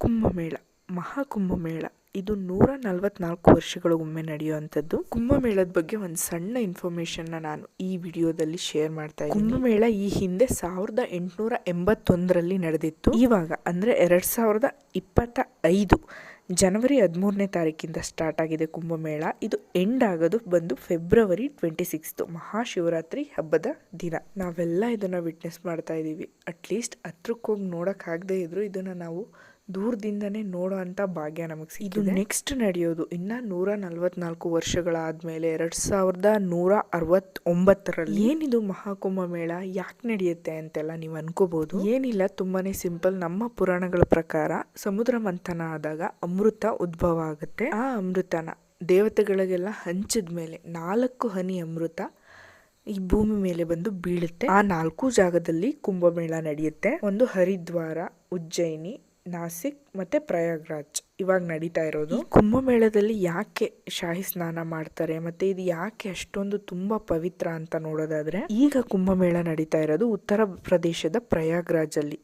ಕುಂಭಮೇಳ, ಮಹಾಕುಂಭಮೇಳ. ಇದು ನೂರ ನಲವತ್ನಾಲ್ಕು ವರ್ಷಗಳಿಗೊಮ್ಮೆ ನಡೆಯುವಂಥದ್ದು. ಕುಂಭಮೇಳದ ಬಗ್ಗೆ ಒಂದು ಸಣ್ಣ ಇನ್ಫಾರ್ಮೇಷನ್ನ ನಾನು ಈ ವಿಡಿಯೋದಲ್ಲಿ ಶೇರ್ ಮಾಡ್ತಾ ಇದ್ದೀನಿ. ಕುಂಭಮೇಳ ಈ ಹಿಂದೆ ಸಾವಿರದ ಎಂಟುನೂರ ಎಂಬತ್ತೊಂದರಲ್ಲಿ ನಡೆದಿತ್ತು. ಇವಾಗ ಅಂದರೆ ಎರಡು ಸಾವಿರದ ಇಪ್ಪತ್ತ ಐದು ಜನವರಿ ಹದಿಮೂರನೇ ತಾರೀಕಿಂದ ಸ್ಟಾರ್ಟ್ ಆಗಿದೆ ಕುಂಭಮೇಳ. ಇದು ಎಂಡ್ ಆಗೋದು ಬಂದು ಫೆಬ್ರವರಿ ಟ್ವೆಂಟಿ ಸಿಕ್ಸ್ತು ಮಹಾಶಿವರಾತ್ರಿ ಹಬ್ಬದ ದಿನ. ನಾವೆಲ್ಲ ಇದನ್ನು ವಿಟ್ನೆಸ್ ಮಾಡ್ತಾ ಇದ್ದೀವಿ. ಅಟ್ಲೀಸ್ಟ್ ಹತ್ರಕ್ಕೆ ಹೋಗಿ ನೋಡೋಕ್ಕಾಗದೇ ಇದ್ದರೂ ಇದನ್ನು ನಾವು ದೂರದಿಂದನೇ ನೋಡೋ ಅಂತ ಭಾಗ್ಯ ನಮಗೆ ಇದು ನೆಕ್ಸ್ಟ್ ನಡೆಯೋದು. ಇನ್ನು ನೂರ ನಲವತ್ನಾಲ್ಕು ವರ್ಷಗಳಾದಮೇಲೆ ಎರಡು ಸಾವಿರದ ನೂರ ಅರವತ್ತೊಂಬತ್ತರಲ್ಲಿ ಏನಿದು ಮಹಾಕುಂಭ ಮೇಳ? ಯಾಕೆ ನಡೆಯುತ್ತೆ ಅಂತೆಲ್ಲ ನೀವು ಅನ್ಕೋಬಹುದು ಏನಿಲ್ಲ ತುಂಬಾನೇ ಸಿಂಪಲ್. ನಮ್ಮ ಪುರಾಣಗಳ ಪ್ರಕಾರ ಸಮುದ್ರ ಮಂಥನ ಆದಾಗ ಅಮೃತ ಉದ್ಭವ ಆಗುತ್ತೆ. ಆ ಅಮೃತನ ದೇವತೆಗಳಿಗೆಲ್ಲ ಹಂಚಿದ ಮೇಲೆ ನಾಲ್ಕು ಹನಿ ಅಮೃತ ಈ ಭೂಮಿ ಮೇಲೆ ಬಂದು ಬೀಳುತ್ತೆ. ಆ ನಾಲ್ಕು ಜಾಗದಲ್ಲಿ ಕುಂಭಮೇಳ ನಡೆಯುತ್ತೆ. ಒಂದು ಹರಿದ್ವಾರ ಉಜ್ಜಯಿನಿ ನಾಸಿಕ್ ಮತ್ತೆ ಪ್ರಯಾಗ್ರಾಜ್ ಇವಾಗ ನಡೀತಾ ಇರೋದು. ಕುಂಭಮೇಳದಲ್ಲಿ ಯಾಕೆ ಶಾಹಿ ಸ್ನಾನ ಮಾಡ್ತಾರೆ ಮತ್ತೆ ಇದು ಯಾಕೆ ಅಷ್ಟೊಂದು ತುಂಬಾ ಪವಿತ್ರ ಅಂತ ನೋಡೋದಾದ್ರೆ ಈಗ ಕುಂಭಮೇಳ ನಡೀತಾ ಇರೋದು ಉತ್ತರ ಪ್ರದೇಶದ ಪ್ರಯಾಗ್ರಾಜ್ ಅಲ್ಲಿ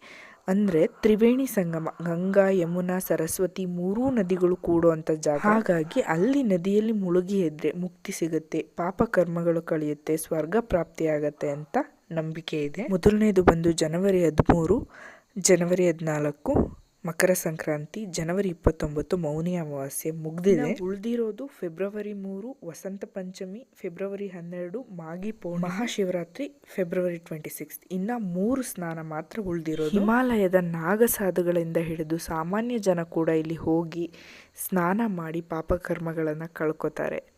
ಅಂದ್ರೆ ತ್ರಿವೇಣಿ ಸಂಗಮ, ಗಂಗಾ, ಯಮುನಾ, ಸರಸ್ವತಿ ಮೂರೂ ನದಿಗಳು ಕೂಡುವಂತ ಜಾಗ. ಹಾಗಾಗಿ ಅಲ್ಲಿ ನದಿಯಲ್ಲಿ ಮುಳುಗಿ ಎದ್ರೆ ಮುಕ್ತಿ ಸಿಗುತ್ತೆ, ಪಾಪ ಕರ್ಮಗಳು ಕಳೆಯುತ್ತೆ, ಸ್ವರ್ಗ ಪ್ರಾಪ್ತಿಯಾಗತ್ತೆ ಅಂತ ನಂಬಿಕೆ ಇದೆ. ಮೊದಲನೇದು ಬಂದು ಜನವರಿ ಹದಿಮೂರು, ಜನವರಿ ಹದಿನಾಲ್ಕು ಮಕರ ಸಂಕ್ರಾಂತಿ ಜನವರಿ ಇಪ್ಪತ್ತೊಂಬತ್ತು ಮೌನಿ ಅಮಾವಾಸ್ಯೆ ಮುಗ್ದಿದೆ. ಉಳಿದಿರೋದು ಫೆಬ್ರವರಿ ಮೂರು ವಸಂತ ಪಂಚಮಿ ಫೆಬ್ರವರಿ ಹನ್ನೆರಡು ಮಾಗಿ ಪೌರ್ಣ ಮಹಾಶಿವರಾತ್ರಿ ಫೆಬ್ರವರಿ ಟ್ವೆಂಟಿ ಸಿಕ್ಸ್ ಇನ್ನ ಮೂರು ಸ್ನಾನ ಮಾತ್ರ ಉಳಿದಿರೋದು. ಹಿಮಾಲಯದ ನಾಗಸಾಧುಗಳಿಂದ ಹಿಡಿದು ಸಾಮಾನ್ಯ ಜನ ಕೂಡ ಇಲ್ಲಿ ಹೋಗಿ ಸ್ನಾನ ಮಾಡಿ ಪಾಪಕರ್ಮಗಳನ್ನು ಕಳ್ಕೊತಾರೆ.